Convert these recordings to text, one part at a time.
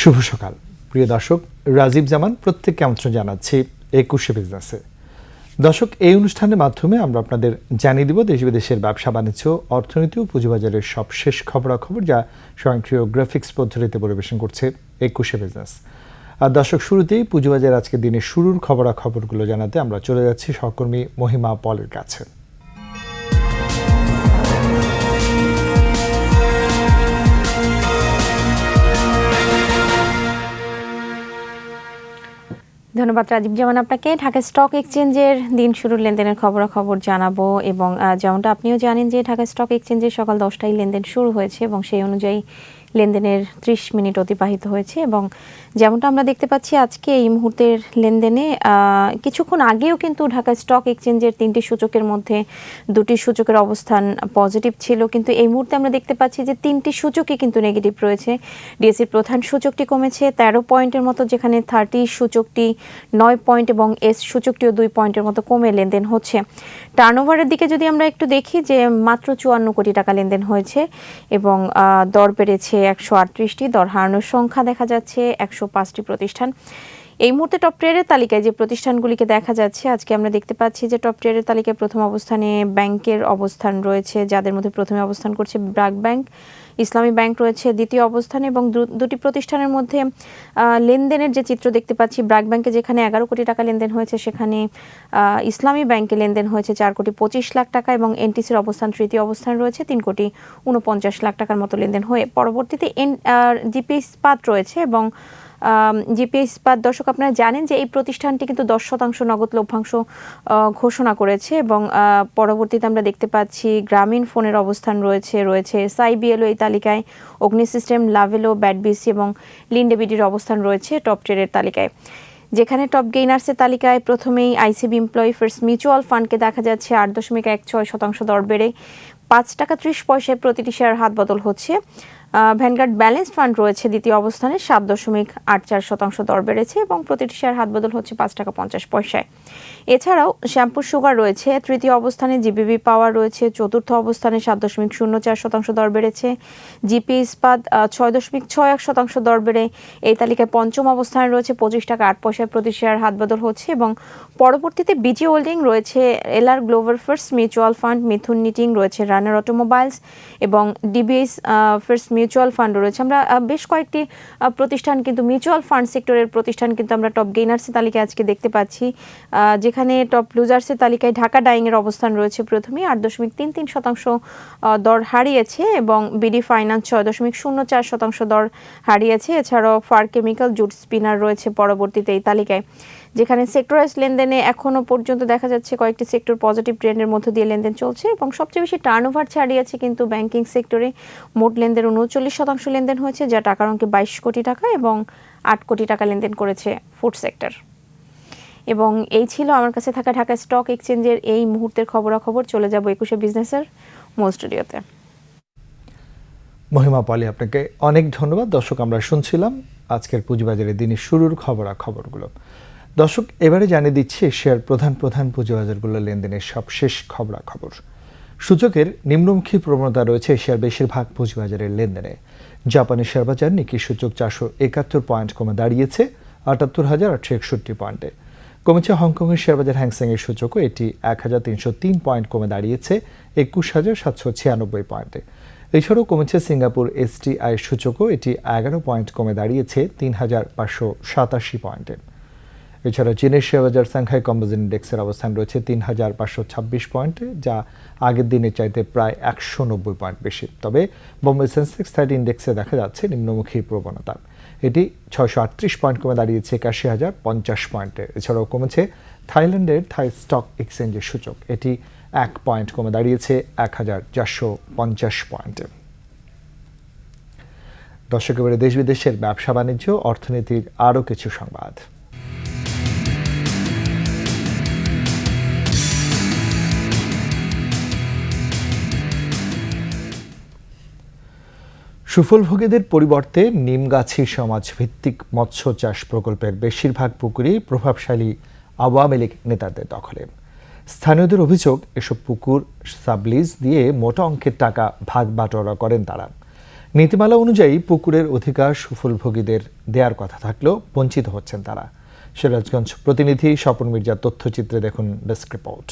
শুভ সকাল। প্রিয় দর্শক রাজীব জামান প্রত্যেককে আমন্ত্রণ জানাচ্ছি একুশে বিজনেসে। দর্শক, এই অনুষ্ঠানের মাধ্যমে আমরা আপনাদের জানিয়ে দিব দেশ বিদেশের ব্যবসা, বাণিজ্য, অর্থনীতি ও পুঁজিবাজারের সবশেষ খবরাখবর যা স্বয়ংক্রিয় গ্রাফিক্স পদ্ধতিতে পরিবেশন করছে একুশে বিজনেস। আর দর্শক, শুরুতেই পুঁজিবাজার আজকের দিনের শুরুর খবরাখবরগুলো জানাতে আমরা চলে যাচ্ছি সহকর্মী মহিমা পলের কাছে। ধন্যবাদ রাজীব যেমন আপনাকে। ঢাকা স্টক এক্সচেঞ্জের দিন শুরুর লেনদেনের খবরাখবর জানাব এবং যেমনটা আপনিও জানেন যে ঢাকা স্টক এক্সচেঞ্জে সকাল দশটায় লেনদেন শুরু হয়েছে এবং সেই অনুযায়ী লেনদেনের ত্রিশ মিনিট অতিবাহিত হয়েছে এবং যেমনটা আমরা দেখতে পাচ্ছি আজকে এই মুহূর্তের লেনদেনে কিছুক্ষণ আগেও কিন্তু ঢাকা স্টক এক্সচেঞ্জের তিনটি সূচকের মধ্যে দুটি সূচকের অবস্থান পজিটিভ ছিল। কিন্তু এই মুহূর্তে আমরা দেখতে পাচ্ছি যে তিনটি সূচকই কিন্তু নেগেটিভ রয়েছে। ডিএসসির প্রধান সূচকটি কমেছে তেরো পয়েন্টের মতো, যেখানে থার্টি সূচকটি নয় পয়েন্ট এবং এস সূচকটিও দুই পয়েন্টের মতো কমে লেনদেন হচ্ছে। টার্নওভারের দিকে যদি আমরা একটু দেখি যে মাত্র চুয়ান্ন কোটি টাকা লেনদেন হয়েছে এবং দর বেড়েছে একশো আটত্রিশটি দর হারানোর সংখ্যা দেখা যাচ্ছে একশো পাঁচটি প্রতিষ্ঠান। এই মুহূর্তে টপ ট্রেডের তালিকায় যে প্রতিষ্ঠানগুলিকে দেখা যাচ্ছে, আজকে আমরা দেখতে পাচ্ছি যে টপ ট্রেডের তালিকায় প্রথম অবস্থানে ব্যাংকের অবস্থান রয়েছে, যাদের মধ্যে প্রথমে অবস্থান করছে ব্রাক ব্যাংক, ইসলামী ব্যাংক রয়েছে দ্বিতীয় অবস্থানে এবং দুটি প্রতিষ্ঠানের মধ্যে লেনদেনের যে চিত্র দেখতে পাচ্ছি, ব্রাক ব্যাংকে যেখানে এগারো কোটি টাকা লেনদেন হয়েছে, সেখানে ইসলামী ব্যাংকে লেনদেন হয়েছে চার কোটি পঁচিশ লাখ টাকা এবং এনটিসির অবস্থান তৃতীয় অবস্থান রয়েছে তিন কোটি উনপঞ্চাশ লাখ টাকার মতো লেনদেন হয়ে, পরবর্তীতে এন জিপি ইস্পাত রয়েছে এবং জিপি ইস্পাত দর্শক আপনারা জানেন যে এই প্রতিষ্ঠানটি কিন্তু দশ শতাংশ নগদ লভ্যাংশ ঘোষণা করেছে এবং পরবর্তীতে আমরা দেখতে পাচ্ছি গ্রামীণ ফোনের অবস্থান রয়েছে রয়েছে সাইবিএলও এই তালিকায় অগ্নি সিস্টেম লাভেলো ব্যাটবিসি এবং লিন্ডেবিডির অবস্থান রয়েছে টপ ট্রেডের তালিকায়। যেখানে টপ গেইনার্সের তালিকায় প্রথমেই আইসিবি এমপ্লয়ি ফার্স্ট মিউচুয়াল ফান্ডকে দেখা যাচ্ছে আট দশমিক এক ছয় শতাংশ দর বেড়ে পাঁচ টাকা ত্রিশ পয়সায় প্রতিটি শেয়ার হাত বদল হচ্ছে। ভ্যানগার্ড ব্যালেন্স ফান্ড রয়েছে, দ্বিতীয় অবস্থানে সাত দশমিক আট চার শতাংশ দর বেড়েছে এবং প্রতিটি শেয়ার হাত বদল হচ্ছে পাঁচ টাকা পঞ্চাশ পয়সায়। এছাড়াও শ্যাম্পুর সুগার রয়েছে তৃতীয় অবস্থানে জিবিবি পাওয়ার রয়েছে চতুর্থ অবস্থানে সাত দশমিক শূন্য চার শতাংশ দর বেড়েছে জিপি ইস্পাত ছয় দশমিক ছয় এক শতাংশ দর বেড়ে এই তালিকায় পঞ্চম অবস্থানে রয়েছে পঁচিশ টাকা আট পয়সায় প্রতি শেয়ার হাত বদল হচ্ছে এবং পরবর্তীতে বিজি হোল্ডিং রয়েছে LR global first mutual fund Mithun knitting রয়েছে রানার অটোমোবাইলস এবং ডিবিএস ফার্স্ট মিউচুয়াল ফান্ড রয়েছে। আমরা বেশ কয়েকটি প্রতিষ্ঠান কিন্তু মিউচুয়াল ফান্ড সেক্টরের প্রতিষ্ঠান কিন্তু আমরা টপ গেইনার্সের তালিকায় আজকে দেখতে পাচ্ছি আহ, যেখানে টপ লুজার্সের তালিকায় ঢাকা ডাইংয়ের অবস্থান রয়েছে প্রথমেই আট দশমিক তিন তিন শতাংশ দর হারিয়েছে এবং বিডি ফাইন্যান্স ছয় দশমিক শূন্য চার শতাংশ দর হারিয়েছে। এছাড়াও ফার কেমিক্যাল জুট স্পিনার রয়েছে পরবর্তীতে এই তালিকায়। যেখানে সেক্টরাইজ লেনদেনে এখনও পর্যন্ত দেখা যাচ্ছে কয়েকটি সেক্টর পজিটিভ ট্রেন্ডের মধ্য দিয়ে লেনদেন চলছে এবং সবচেয়ে বেশি টার্নওভার ছাড়িয়েছে কিন্তু ব্যাংকিং সেক্টরে মোট লেনদেন উনচল্লিশ শতাংশ লেনদেন হয়েছে, যা টাকার অঙ্কে বাইশ কোটি টাকা এবং আট কোটি টাকা লেনদেন করেছে ফুড সেক্টর এবং এই ছিল আমার কাছে থাকা ঢাকা স্টক এক্সচেঞ্জের এই মুহূর্তের খবরাখবর। চলে যাব একুশে বিজনেসের মূল স্টুডিওতে। মহিমা পলি, আপনাকে অনেক ধন্যবাদ। দর্শক, আমরা শুনছিলাম আজকের পুঁজিবাজারের দিনের শুরুর খবরা খবরগুলো দর্শক, এবারে জানিয়ে দিচ্ছি এশিয়ার প্রধান প্রধান পুঁজিবাজারগুলো লেনদেনের সবশেষ খবরা খবর সূচকের নিম্নমুখী প্রবণতা রয়েছে এশিয়ার বেশিরভাগ পুঁজিবাজারের লেনদেনে। জাপানের শেয়ার বাজার নিকি সূচক চারশো একাত্তর পয়েন্ট কমে দাঁড়িয়েছে, আটাত্তর হাজার আটশো একষট্টি পয়েন্টে। কমেছে হংকংয়ের শেয়ারবাজার হ্যাংসেংয়ের সূচকও। এটি এক হাজার তিনশো তিন পয়েন্ট কমে দাঁড়িয়েছে, একুশ হাজার সাতশো ছিয়ানব্বই পয়েন্টে। এছাড়াও কমেছে সিঙ্গাপুর এসটিআই সূচকও, এটি এগারো পয়েন্ট কমে দাঁড়িয়েছে, তিন হাজার পাঁচশো সাতাশি পয়েন্টে। এছাড়া চীনের শেয়ারবাজার সাংহাই কম্পোজিট ইন্ডেক্সের অবস্থান রয়েছে, তিন হাজার পাঁচশো ছাব্বিশ পয়েন্টে, যা আগের দিনের চাইতে প্রায় একশো নব্বই পয়েন্ট বেশি। তবে বোম্বে সেন্সেক্স থার্টি ইন্ডেক্সে দেখা যাচ্ছে নিম্নমুখী প্রবণতা। এটি ছয়শো আটত্রিশ পয়েন্ট কমে দাঁড়িয়েছে, একাশি হাজার পঞ্চাশ পয়েন্টে। এছাড়াও কমেছে থাইল্যান্ডের থাই স্টক এক্সচেঞ্জের সূচক, এটি এক পয়েন্ট কমে দাঁড়িয়েছে, এক হাজার চারশো পঞ্চাশ পয়েন্টে। দর্শক, এবারে দেশ বিদেশের ব্যবসা বাণিজ্য, অর্থনীতির আরও কিছু সংবাদ। সুফলভোগীদের পরিবর্তে নিমগাছি সমাজ ভিত্তিক মৎস্য চাষ প্রকল্পের বেশিরভাগ পুকুরই প্রভাবশালী আওয়ামী লীগ নেতাদের দখলে। স্থানীয়দের অভিযোগ, এসব পুকুর সাবলিজ দিয়ে মোটা অঙ্কের টাকা ভাগ বাটোয়ারা করেন তারা। নীতিমালা অনুযায়ী পুকুরের অধিকার সুফলভোগীদের দেওয়ার কথা থাকলেও বঞ্চিত হচ্ছেন তারা। সিরাজগঞ্জ প্রতিনিধি স্বপন মির্জার তথ্যচিত্রে দেখুন ডেস্ক রিপোর্ট।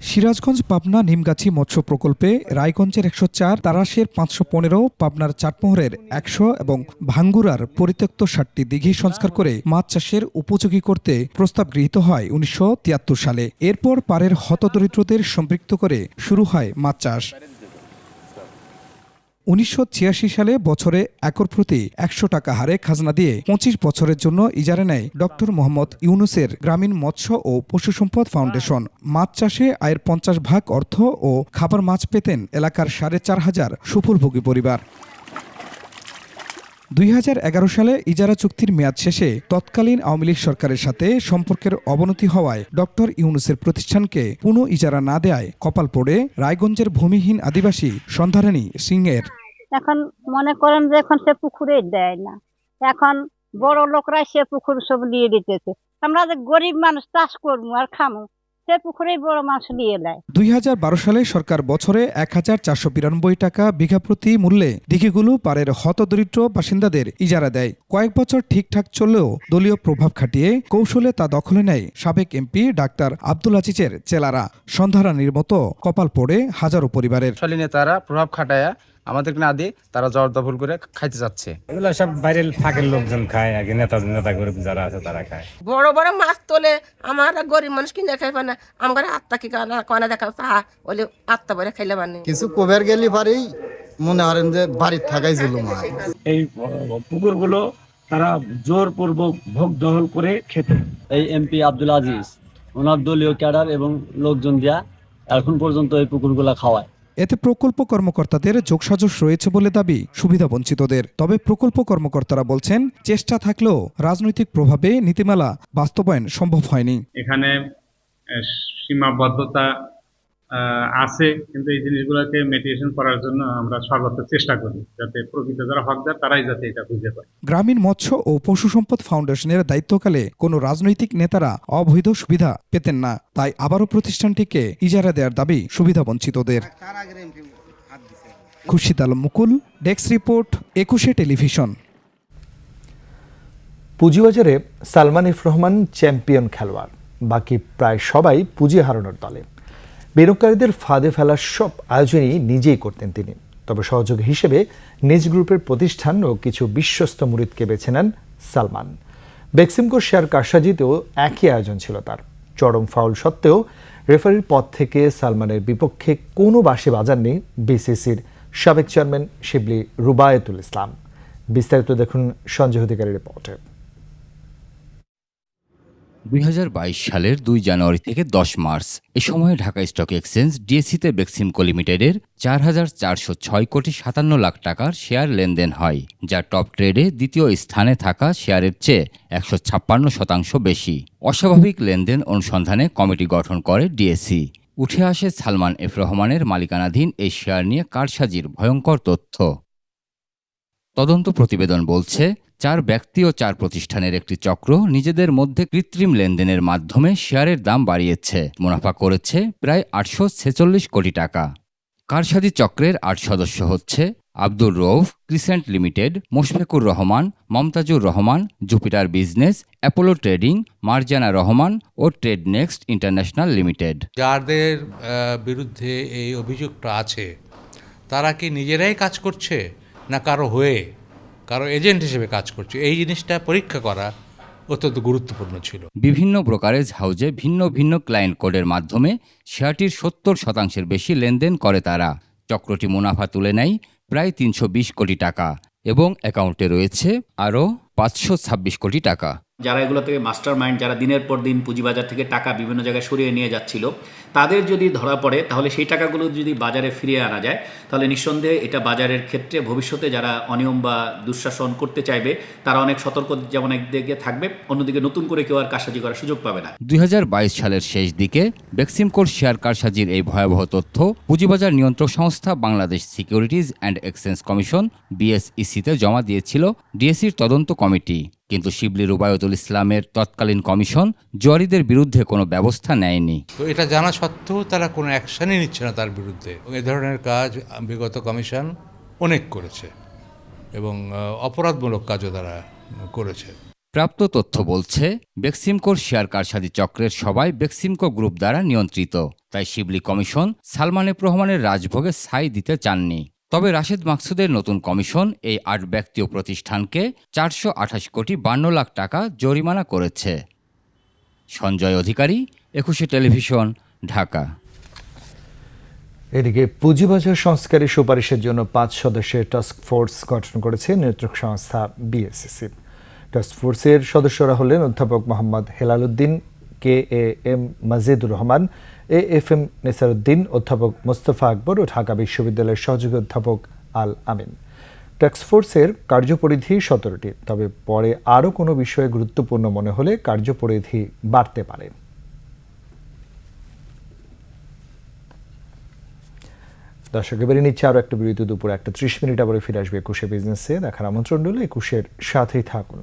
সিরাজগঞ্জ, পাবনা, নিমগাছি মৎস্য প্রকল্পে রায়গঞ্জের একশো চার, তারাশের পাঁচশো পনেরো, পাবনার চাটমোহরের একশো এবং ভাঙ্গুরার পরিত্যক্ত ষাটটি দিঘি সংস্কার করে মাছ চাষের উপযোগী করতে প্রস্তাব গৃহীত হয় উনিশশো তিয়াত্তর সালে। এরপর পারের হতদরিদ্রদের সম্পৃক্ত করে শুরু হয় মাছ চাষ। উনিশশো ছিয়াশি সালে বছরে একর প্রতি একশো টাকা হারে খাজনা দিয়ে পঁচিশ বছরের জন্য ইজারা নেয় ডক্টর মোহাম্মদ ইউনুসের গ্রামীণ মৎস্য ও পশু সম্পদ ফাউন্ডেশন। মাছ চাষে আয়ের পঞ্চাশ ভাগ অর্থ ও খাবার মাছ পেতেন এলাকার সাড়ে চার হাজার সুফলভোগী পরিবার। দুই হাজার এগারো সালে ইজারা চুক্তির মেয়াদ শেষে তৎকালীন আওয়ামী লীগ সরকারের সাথে সম্পর্কের অবনতি হওয়ায় ডক্টর ইউনুসের প্রতিষ্ঠানকে পুনঃ ইজারা না দেয় কপাল পড়ে রায়গঞ্জের ভূমিহীন আদিবাসী সন্ধারানী সিংয়ের। এখন মনে করেন যে এখন সে পুকুরে দেয় না। এখন বড় লোকরা সে পুকুর সব নিয়ে দিতেছে আমরা যে গরিব মানুষ চাষ করব আর খামো সে পুকুরেই বড় মাছ নিয়ে দেয় দুই সালে সরকার বছরে এক হাজার চারশো বিরানব্বই টাকা বিঘা প্রতি মূল্যে দিঘিগুলো পাড়ের হতদরিদ্র বাসিন্দাদের ইজারা দেয়। কয়েক বছর ঠিকঠাক চললেও দলীয় প্রভাব খাটিয়ে কৌশলে তা দখলে নেয় সাবেক এমপি ডাক্তার আব্দুল আজিজের চেলারা। সন্ধারানীর মতো কপাল পড়ে হাজারো পরিবারের। নেতারা প্রভাব খাটায়া আমাদেরকে না দিয়ে তারা জবরদখল করে খাইতে যাচ্ছে। এগুলো সব বাইরের ফাঁকের লোকজন খায় আগে নেতা নেতা গরিব যারা আছে তারা খায়। বড় বড় মাছ তোলে আমার গরিব মানুষ কিনে খাইবে না আমার আত্মা কি কানা কনা দেখা ওলে আত্মা বলে খাইলে মানে কিছু কোবের গেলে পারেই মনে করেন যে বাড়ির থাকাই জুলুম হয় এই পুকুরগুলো তারা জোর জোরপূর্বক ভোগ দখল করে খেত। এই এমপি আব্দুল আজিজ ওনার দলীয় ক্যাডার এবং লোকজন দিয়া এখন পর্যন্ত এই পুকুরগুলা খাওয়ায়। এতে প্রকল্প কর্মকর্তাদের যোগসাজস রয়েছে বলে দাবি সুবিধা বঞ্চিতদের। তবে প্রকল্প কর্মকর্তারা বলছেন, চেষ্টা থাকলেও রাজনৈতিক প্রভাবে নীতিমালা বাস্তবায়ন সম্ভব হয়নি। এখানে সীমাবদ্ধতা আছে কিন্তু এই জিনিসগুলোকে মেডিটেশন করার জন্য আমরা সর্বোচ্চ চেষ্টা করি যাতে প্রকৃত যারা হকদার তারাই যাতে এটা বুঝতে পারে। গ্রামীণ মৎস্য ও পশু সম্পদ ফাউন্ডেশনের দায়িত্বকালে কোনো রাজনৈতিক নেতারা অবৈধ সুবিধা পেতেন না তাই আবারও প্রতিষ্ঠানটিকে ইজারা দেওয়ার দাবি সুবিধা বঞ্চিতদের Khurshid Alam Mukul desk report Ekushey television. পুঁজিবাজারে সালমান এফ রহমান চ্যাম্পিয়ন খেলোয়াড় বাকি প্রায় সবাই পুঁজি হারানোর দলে। বিনিয়োগকারীদের ফাঁদে ফেলার সব আয়োজনই নিজেই করতেন তিনি। তবে সহযোগী হিসেবে নিজ গ্রুপের প্রতিষ্ঠান ও কিছু বিশ্বস্ত মুরিদকে বেছে নেন সালমান। বেক্সিমকো শেয়ার কারসাজিতেও একই আয়োজন ছিল তার। চরম ফাউল সত্ত্বেও রেফারির পদ থেকে সালমানের বিপক্ষে কোনো বাসে বাজাননি বিসিসির সাবেক চেয়ারম্যান শিবলি রুবায়েতুল ইসলাম। বিস্তারিত দেখুন সঞ্জয় অধিকারী রিপোর্টে। দুই হাজার বাইশ সালের দুই জানুয়ারি থেকে দশ মার্চ। এ সময়ে ঢাকা স্টক এক্সচেঞ্জ ডিএসসিতে বেক্সিমকো লিমিটেডের চার হাজার চারশো ছয় কোটি সাতান্ন লাখ টাকার শেয়ার লেনদেন হয়, যা টপ ট্রেডে দ্বিতীয় স্থানে থাকা শেয়ারের চেয়ে একশো ছাপ্পান্ন শতাংশ বেশি। অস্বাভাবিক লেনদেন অনুসন্ধানে কমিটি গঠন করে ডিএসসি। উঠে আসে সালমান এফ রহমানের মালিকানাধীন এই শেয়ার নিয়ে কারসাজির ভয়ঙ্কর তথ্য। তদন্ত প্রতিবেদন বলছে, চার ব্যক্তি ও চার প্রতিষ্ঠানের একটি চক্র নিজেদের মধ্যে কৃত্রিম লেনদেনের মাধ্যমে শেয়ারের দাম বাড়িয়েছে। মুনাফা করেছে প্রায় আটশো ছেচল্লিশ কোটি টাকা। কারসাজি চক্রের আট সদস্য হচ্ছে Abdur Rouf crescent limited, Moshfequr Rahman, Momtazur Rahman, Jupiter business, Apollo trading, Marjana Rahman ও ট্রেড নেক্সট ইন্টারন্যাশনাল লিমিটেড। যাদের বিরুদ্ধে এই অভিযোগটা আছে, তারা কি নিজেরাই কাজ করছে? না কারও হয়ে, কারও এজেন্ট হিসেবে কাজ করছে, এই জিনিসটা পরীক্ষা করা অত্যন্ত গুরুত্বপূর্ণ ছিল। বিভিন্ন ব্রোকারেজ হাউজে ভিন্ন ভিন্ন ক্লায়েন্ট কোডের মাধ্যমে শেয়ারটির সত্তর শতাংশের বেশি লেনদেন করে তারা। চক্রটি মুনাফা তুলে নেয় প্রায় তিনশো বিশ কোটি টাকা এবং অ্যাকাউন্টে রয়েছে আরও পাঁচশো ছাব্বিশ কোটি টাকা। যারা এগুলো থেকে মাস্টার মাইন্ড যারা দিনের পর দিন পুঁজিবাজার থেকে টাকা বিভিন্ন জায়গায় সরিয়ে নিয়ে যাচ্ছিল, তাদের যদি ধরা পড়ে, তাহলে সেই টাকাগুলো যদি বাজারে ফিরিয়ে আনা যায়, তাহলে নিঃসন্দেহে এটা বাজারের ক্ষেত্রে ভবিষ্যতে যারা অনিয়ম বা দুঃশাসন করতে চাইবে, তারা অনেক সতর্ক যেমন একদিকে থাকবে, অন্যদিকে নতুন করে কেউ আর কারসাজি করার সুযোগ পাবে না। দুই হাজার বাইশ সালের শেষ দিকে বেক্সিমকোর শেয়ার কারসাজির এই ভয়াবহ তথ্য পুঁজিবাজার নিয়ন্ত্রক সংস্থা Bangladesh securities and exchange commission, বিএসইসিতে জমা দিয়েছিল ডিএসির তদন্ত কমিটি। কিন্তু শিবলি রুবায়তুল ইসলামের তৎকালীন কমিশন জরিদের বিরুদ্ধে কোনো ব্যবস্থা নেয়নি। তো এটা জানা সত্ত্বেও তারা কোনো অ্যাকশনই নিচ্ছে না তার বিরুদ্ধে। এবং এ ধরনের কাজ বিগত কমিশন অনেক করেছে এবং অপরাধমূলক কাজও তারা করেছে। প্রাপ্ত তথ্য বলছে বেক্সিমকোর শেয়ার কারসাজি চক্রের সবাই বেক্সিমকো গ্রুপ দ্বারা নিয়ন্ত্রিত। তাই শিবলি কমিশন সালমান রহমানের রাজভোগে ছাই দিতে চাননি। তবে রাশেদ মাকসুদের নতুন কমিশন এই আট ব্যক্তি ও প্রতিষ্ঠানকে চারশো আঠাশ কোটি বান্ন লাখ টাকা জরিমানা করেছে। সঞ্জয় অধিকারী, একুশে টেলিভিশন, ঢাকা। এদিকে পুঁজিবাজার সংস্কারের সুপারিশের জন্য পাঁচ সদস্যের টাস্ক ফোর্স গঠন করেছে নিয়ন্ত্রক সংস্থা বিএসসিসি টাস্ক ফোর্সের সদস্যরা হলেন অধ্যাপক Mohammad Helaluddin K A M Majidur Rahman A F M Nesaruddin, অধ্যাপক মোস্তফা আকবর ও ঢাকা বিশ্ববিদ্যালয়ের সহযোগী অধ্যাপক আল আমিন। টাস্ক ফোর্সের কার্যপরিধি সতেরোটি, তবে পরে আরও কোনো বিষয়ে গুরুত্বপূর্ণ মনে হলে কার্যপরিধি বাড়তে পারে। দর্শক, এবারে নিচ্ছে আরও একটা বিরতি দুপুর, একটা ত্রিশ মিনিট আবার ফিরে আসবে একুশে বিজনেসে দেখার আমন্ত্রণ রইল একুশের সাথেই থাকুন।